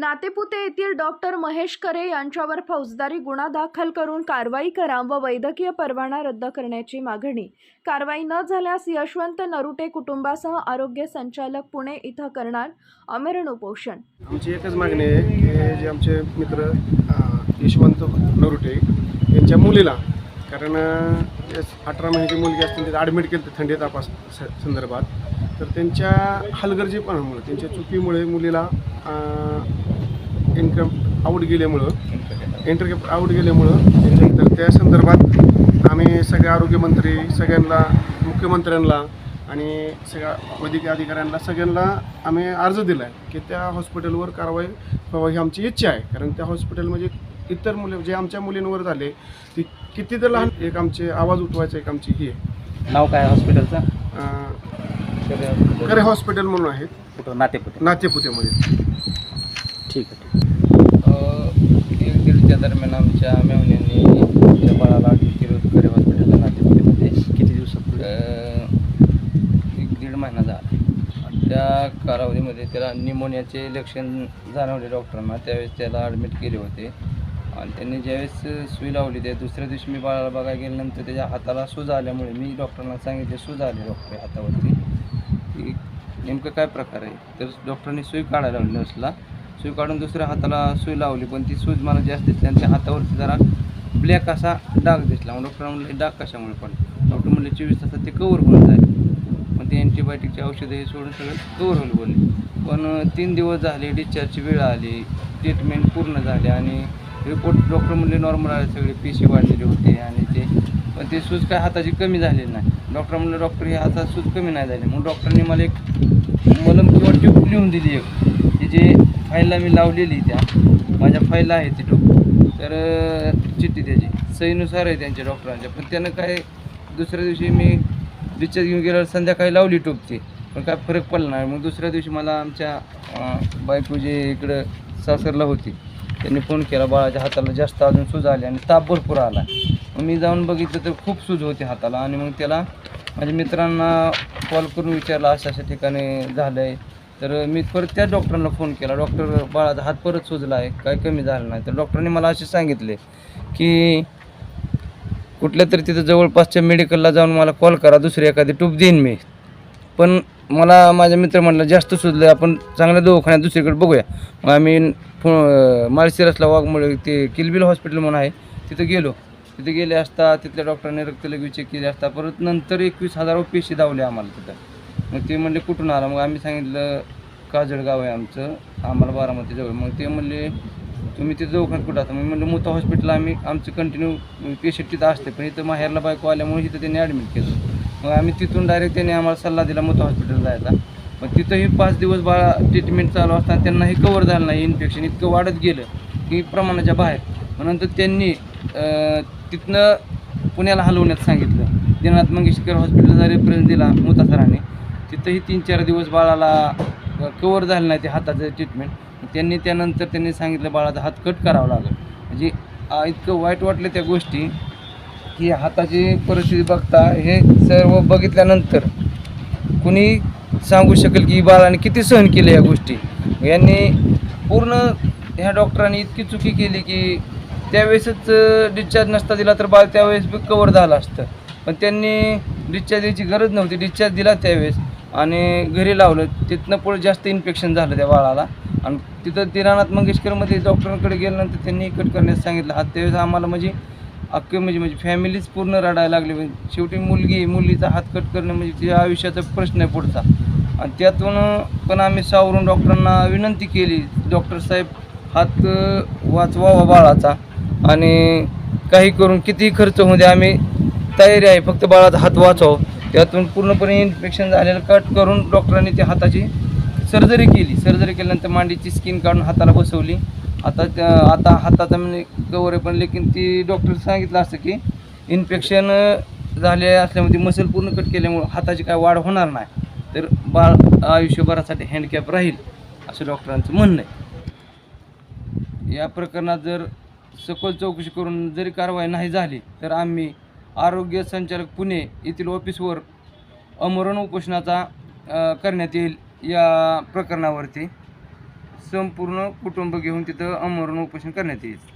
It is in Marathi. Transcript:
नातेपुते येथील डॉक्टर महेश करे यांच्यावर फौजदारी गुन्हा दाखल करून कारवाई करा व वैद्यकीय परवाना रद्द करण्याची मागणी. कारवाई न झाल्यास यशवंत नरुटे कुटुंबासह आरोग्य संचालक पुणे इथं करणार अमेरण उपोषण. आमची एकच मागणी आहे की जे आमचे मित्र यशवंत नरुटे यांच्या मुलीला कारण अठरा महिन्याची मुलगी असते तिथे ॲडमिट केली थंडी तपास स- संदर्भात. तर त्यांच्या हलगर्जीपणामुळे त्यांच्या चुकीमुळे मुलीला इन्कम आऊट गेल्यामुळं एंटर आऊट गेल्यामुळं तर त्या संदर्भात आम्ही सगळे आरोग्यमंत्री सगळ्यांना मुख्यमंत्र्यांना आणि सगळ्या वैद्यकीय अधिकाऱ्यांना सगळ्यांना आम्ही अर्ज दिला आहे की त्या हॉस्पिटलवर कारवाई व्हावी ही आमची इच्छा आहे. कारण त्या हॉस्पिटल म्हणजे इतर मुले जे आमच्या मुलींवर झाले ती किती तर लहान एक आमचे आवाज उठवायचा एक आमची ही आहे. नाव काय हॉस्पिटलचं खरे हॉस्पिटल म्हणून आहेत. नातेपुते. नातेपुतेमध्ये. ठीक आहे ठीक एक दीडच्या दरम्यान आमच्या मेहुण्यांनी आमच्या बाळाला करे हॉस्पिटलला नातेपुतेमध्ये किती दिवसापूर्वी? अ, एक दीड महिना झाला. त्या कालावधीमध्ये त्याला निमोनियाचे लक्षण जाणवले डॉक्टरांना. त्यावेळेस त्याला ॲडमिट केले होते. आणि त्यांनी ज्यावेळेस सुई लावली ते दुसऱ्या दिवशी मी बाळाला बघायला गेल्यानंतर त्याच्या हाताला सूज आल्यामुळे मी डॉक्टरांना सांगितले सूज आले डॉक्टर हातावरती. की नेमकं काय प्रकार आहे? तर डॉक्टरांनी सुई काढायला लावली नर्सला सुई काढून दुसऱ्या हाताला सुई लावली पण ती सूज मला जास्त दिसली आणि त्या हातावरती जरा ब्लॅक असा डाग दिसला. मग डॉक्टर म्हणले डाग कशामुळे पण? डॉक्टर म्हणले चोवीस तासात ते कवर होऊन जाईल. मग ते अँटीबायोटिकचे औषधं हे सोडून सगळं कवर होईल बोलले. पण तीन दिवस झाले डिस्चार्जची वेळ आली ट्रीटमेंट पूर्ण झाली आणि रिपोर्ट डॉक्टर म्हणले नॉर्मल आले सगळे पेशी वाढलेले होते आणि ते पण ते सूज काय हाताची कमी झालेली नाही. डॉक्टर म्हणलं डॉक्टर हे हातात सूज कमी नाही झाली. मग डॉक्टरने मला एक मलम किंवा ट्यूब लिहून दिली एक. ती जी फाईलला मी लावलेली त्या माझ्या फाईलला आहे ती ट्यूब तर चिठ्ठी त्याची. सहीनुसार आहे त्यांच्या डॉक्टरांच्या. पण त्यानं काय दुसऱ्या दिवशी मी डिस्चार्ज घेऊन गेल्यावर संध्याकाळी लावली टोपची पण काय फरक पडला नाही. मग दुसऱ्या दिवशी मला आमच्या बायको जे इकडं सासरला होती त्यांनी फोन केला बाळाच्या हाताला जास्त अजून सूज आली आणि ताप भरपूर आला मग मी जाऊन बघितलं तर खूप सूज होती हाताला. आणि मग त्याला माझ्या मित्रांना कॉल करून विचारला अशा अशा ठिकाणी झालं आहे तर मी परत त्या डॉक्टरांना फोन केला. डॉक्टर बाळाचा हात परत सुजला आहे काय कमी झालं नाही. तर डॉक्टरांनी मला असे सांगितले की कुठल्या तरी तिथं जवळपासच्या मेडिकलला जाऊन मला कॉल करा. दुसरी एखादी टूप देईन मी. पण मला माझ्या मित्र म्हटलं जास्त सुचलं आपण चांगल्या दवाखान्यात दुसरीकडे बघूया. मग आम्ही फो माळशिरसला वाघमुळे ते किलबिल हॉस्पिटल म्हणून आहे. तिथं गेलो. तिथे गेले असता तिथल्या डॉक्टरांनी रक्तलघवी चेक केले असता. परत नंतर एकवीस हजार पेशी धावले आम्हाला तिथं. मग ते म्हणले कुठून आला? मग आम्ही सांगितलं काजळगाव आहे आमचं आम्हाला बारामतीजवळ मग ते म्हणले तुम्ही तिथं दवाखान्यात कुठं आता मग म्हणलं मोठं हॉस्पिटल आम्ही आमचं कंटिन्यू पेशंट तिथं असते पण इथं माहेरला बायको आल्यामुळे इथं त्यांनी ॲडमिट केलं. मग आम्ही तिथून डायरेक्ट त्यांनी आम्हाला सल्ला दिला मोठं हॉस्पिटल जायला मग तिथंही पाच दिवस बाळा ट्रीटमेंट चालू असताना त्यांनाही कवर झालं नाही इन्फेक्शन इतकं वाढत गेलं की प्रमाणाच्या बाहेर. मग नंतर त्यांनी तिथनं पुण्याला हलवण्यात सांगितलं. दीनानाथ मंगेशकर हॉस्पिटलचा रेफरन्स दिला मोता सरांनी. तिथंही तीन चार दिवस बाळाला कवर झालं नाही ते हाताचं ट्रीटमेंट त्यांनी त्यानंतर त्यांनी सांगितलं बाळाचा हात कट करावा लागेल. म्हणजे इतकं वाईट वाटलं त्या गोष्टी की हाताची परिस्थिती बघता हे सर्व बघितल्यानंतर कुणी सांगू शकेल की बाळाने किती सहन केले या गोष्टी. यांनी पूर्ण ह्या डॉक्टरांनी इतकी चुकी केली की त्यावेळेसच डिस्चार्ज नसता दिला तर बाळ त्यावेळेस बी कवर झालं असतं. पण त्यांनी डिस्चार्ज द्यायची गरज नव्हती. डिस्चार्ज दिला त्यावेळेस. आणि घरी लावलं तिथनं पुढे जास्त इन्फेक्शन झालं त्या बाळाला. आणि तिथं दिनानाथ मंगेशकरमध्ये डॉक्टरांकडे गेल्यानंतर त्यांनी कट करण्यास सांगितलं. हा त्यावेळेस आम्हाला म्हणजे अख्खे म्हणजे म्हणजे फॅमिलीच पूर्ण रडायला लागली. म्हणजे शेवटी मुलगी मुलीचा हात कट करणं म्हणजे तिच्या आयुष्याचा प्रश्न आहे पुढचा. आणि त्यातून पण आम्ही सावरून डॉक्टरांना विनंती केली. डॉक्टर साहेब हात वाचवावा बाळाचा. आणि काही करून कितीही खर्च होऊ द्या आम्ही तयारी आहे. फक्त बाळाचा हात वाचवा त्यातून पूर्णपणे इन्फेक्शन झालेलं कट करून डॉक्टरांनी त्या हाताची सर्जरी केली. सर्जरी केल्यानंतर मांडीची स्किन काढून हाताला बसवली. आता त्या आता हाताचा म्हणजे कवर आहे पण लेकिन ती डॉक्टर सांगितलं असतं की इन्फेक्शन झाले असल्यामुळे मसल पूर्ण कट केल्यामुळं हाताची काय वाढ होणार नाही. तर बाळ आयुष्यभरासाठी हँडकॅप राहील असं डॉक्टरांचं म्हणणं आहे. या प्रकरणात जर सखोल चौकशी करून जरी कारवाई नाही झाली तर आम्ही आरोग्य संचालक पुणे येथील ऑफिसवर अमरण उपोषणाचा करण्यात येईल या प्रकरणावरती संपूर्ण कुटुंब घेऊन तिथं अमरण उपोषण करण्यात येईल.